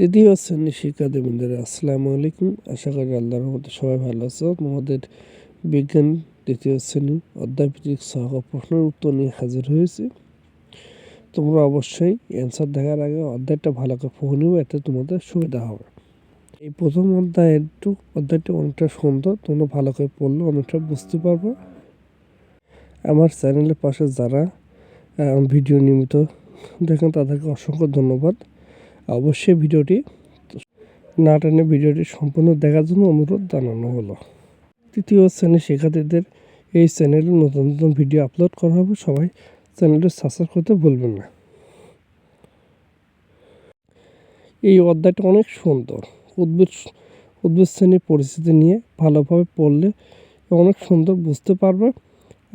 তৃতীয় শ্রেণির শিক্ষার্থীবৃন্দরা আসসালামু আলাইকুম। আশা করি আল্লাহর মধ্যে সবাই ভালো আছো। তোমাদের বিজ্ঞান তৃতীয় শ্রেণি অধ্যায়ভিত্তিক সহ প্রশ্নের উত্তর নিয়ে হাজির হয়েছি। তোমরা অবশ্যই অ্যান্সার দেখার আগে অধ্যায়টা ভালো করে পড়ে নিও, এতে তোমাদের সুবিধা হবে। এই প্রথম অধ্যায় একটু অধ্যায়টা অনেকটা সুন্দর। তোমরা ভালো করে পড়লে অনেকটা বুঝতে পারবে। আমার চ্যানেলের পাশে যারা ভিডিও নিয়মিত দেখেন, তাদেরকে অসংখ্য ধন্যবাদ। অবশ্যই ভিডিওটি না টেনে ভিডিওটি সম্পূর্ণ দেখার জন্য অনুরোধ জানানো হলো। তৃতীয় শ্রেণির শিক্ষার্থীদের এই চ্যানেলে নতুন নতুন ভিডিও আপলোড করা হবে। সবাই চ্যানেলটি সাবস্ক্রাইব করতে ভুলবেন না। এই অধ্যায়টা অনেক সুন্দর। উদ্ভিদ উদ্ভিদ শ্রেণির পরিস্থিতি নিয়ে ভালোভাবে পড়লে অনেক সুন্দর বুঝতে পারবে।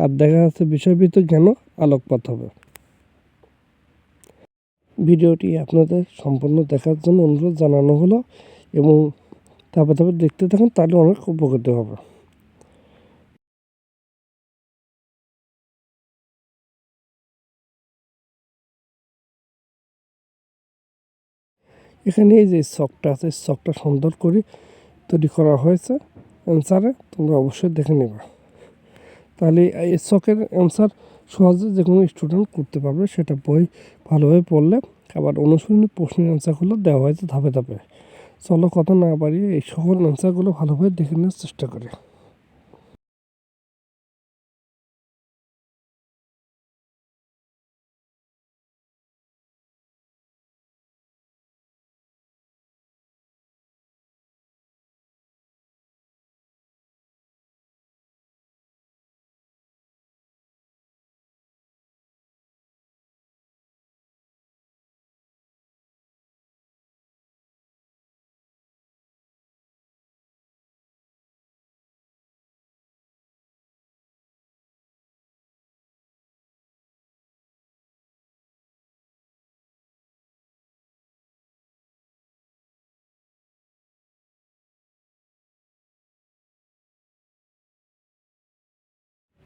আর দেখা যাচ্ছে বিষয়ভিত্তিক জ্ঞানও আলোকপাত হবে। ভিডিওটি আপনাদের সম্পূর্ণ দেখার জন্য অনুরোধ জানানো হলো এবং ধাপে ধাপে দেখতে থাকুন, তাহলে অনেক উপকৃত হবে। এখানে এই যে শখটা আছে শখটা সুন্দর করে তৈরি করা হয়েছে। অ্যান্সারে তোমরা অবশ্যই দেখে নেবে। তাহলে এই শখের অ্যান্সার সহজে যে কোনো স্টুডেন্ট করতে পারবে, সেটা বই ভালোভাবে পড়লে আবার অনুশীলনী প্রশ্নের অ্যান্সারগুলো দেওয়া হয়েছে ধাপে ধাপে। চলো কথা না বাড়িয়ে এই সকল অ্যান্সারগুলো ভালোভাবে দেখে নেওয়ার চেষ্টা করি।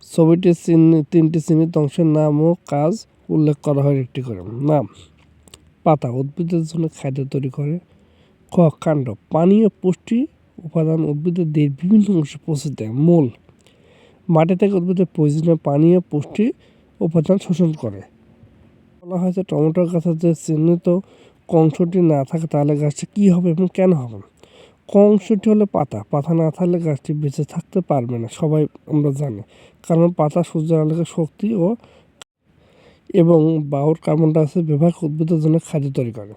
ছবিটির তিনটি চিহ্নিত অংশের নাম ও কাজ উল্লেখ করা হয় একটি করে। নাম, পাতা উদ্ভিদের জন্য খাদ্য তৈরি করে। ক কাণ্ড, পানীয় পুষ্টি উপাদান উদ্ভিদের দেহের বিভিন্ন অংশে পৌঁছে দেয়। মূল, মাটি থেকে উদ্ভিদের প্রয়োজনীয় পানীয় পুষ্টি উপাদান শোষণ করে। বলা হয়েছে টমেটো গাছের যে চিহ্নিত অংশটি না থাকে তাহলে গাছটি কী হবে এবং কেন হবে? ক অংশটি হলো পাতা। পাতা না থাকলে গাছটি বেঁচে থাকতে পারবে না, সবাই আমরা জানি। কারণ পাতা সূর্যের আলোকে শক্তি ও এবং বাউর কার্বন ডাইঅক্সাইড ব্যবহার উদ্ভিদের জন্য খাদ্য তৈরি করে।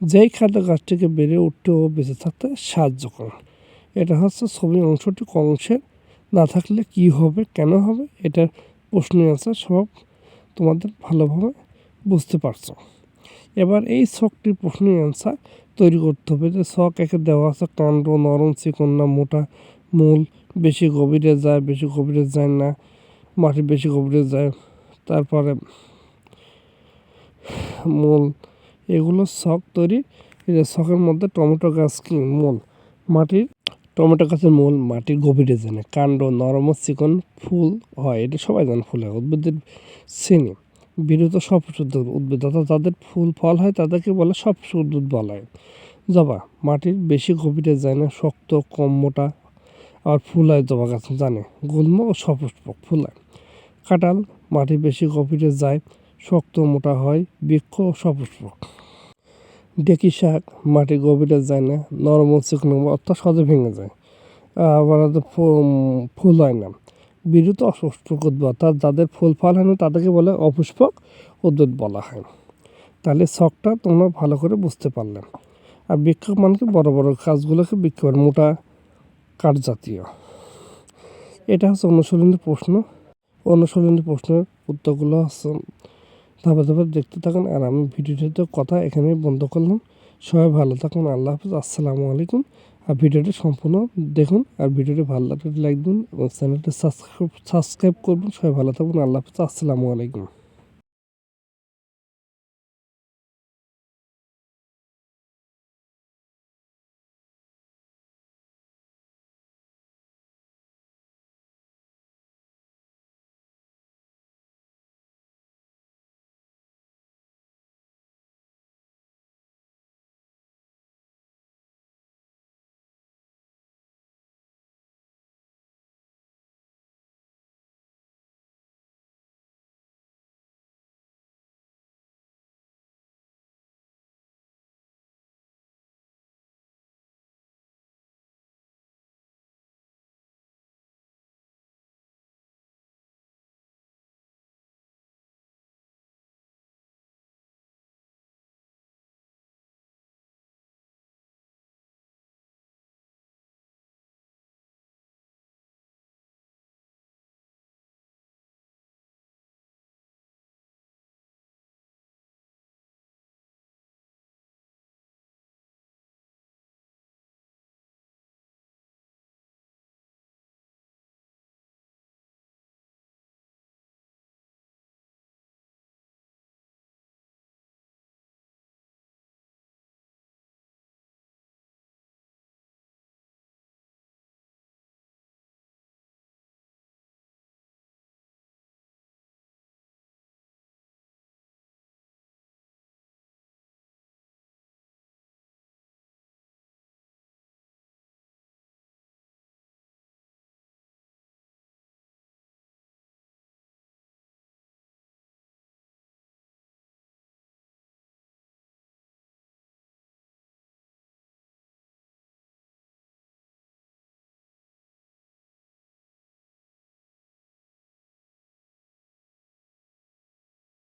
যেই খাদ্য গাছটিকে বেড়ে উঠতে ও বেঁচে থাকতে সাহায্য করে। এটা হচ্ছে ছবির অংশটি ক না থাকলে কি হবে, কেন হবে, এটার প্রশ্নের আছে সব তোমাদের ভালোভাবে বুঝতে পারছ। এবার এই শখটির প্রশ্নের অ্যান্সার তৈরি করতে হবে যে শখ একে দেওয়া আছে কাণ্ড, নরম চিকন না মোটা, মূল বেশি গভীরে যায়, বেশি গভীরে যায় না মাটি বেশি গভীরে যায়, তারপরে মূল, এগুলো শখ তৈরি শখের মধ্যে টমেটো গাছ কি? মূল, মাটির, টমেটো গাছের মূল মাটির গভীরে জানে কাণ্ড, নরম চিকন ফুল হয়, এটা সবাই জানে ফুল হয় উদ্ভিদের শ্রেণি। বিরত সব উদ্ভিদ, অর্থাৎ যাদের ফুল ফল হয় তাদেরকে বলে সব উদ্ভিদ বলা হয়। জবা মাটির বেশি গভীরে যায় না, শক্ত, কম, মোটা, আর ফুল হয় জবা গাছ জানে, গুল্ম ও সপুষ্পক ফুল হয়। কাঁঠাল মাটি বেশি গভীরে যায়, শক্ত, মোটা হয়, বৃক্ষ ও সপুষ্পক। ডেকি শাক মাটি গভীরে যায় না, নরম চিকন অর্থাৎ সহজে ভেঙে যায়। আবার ফুল হয় না। বিরুত অপুষ্পক উদ্ভিদ অর্থাৎ যাদের ফুল ফল হয় না তাদেরকে বলে অপুষ্পক উদ্ভিদ বলা হয়। তাহলে শখটা তোমরা ভালো করে বুঝতে পারলে। আর বৃক্ষ মানে কি বড় বড় গাছগুলোকে বৃক্ষ মোটা কাঠ জাতীয় এটা হচ্ছে অনুশীলনী প্রশ্ন। অনুশীলনী প্রশ্নের উত্তরগুলো হচ্ছে, ধাপে ধাপে দেখতে থাকুন। আর আমি ভিডিওটিতে কথা এখানেই বন্ধ করলাম। সবাই ভালো থাকুন। আল্লাহ হাফিজ। আসসালামু আলাইকুম। আর ভিডিওটি সম্পূর্ণ দেখুন আর ভিডিওটি ভালো লাগলে লাইক দিন এবং চ্যানেলটি সাবস্ক্রাইব সাবস্ক্রাইব করবেন। সবাই ভালো থাকুন। আল্লাহ হাফিজ। আসসালামু আলাইকুম।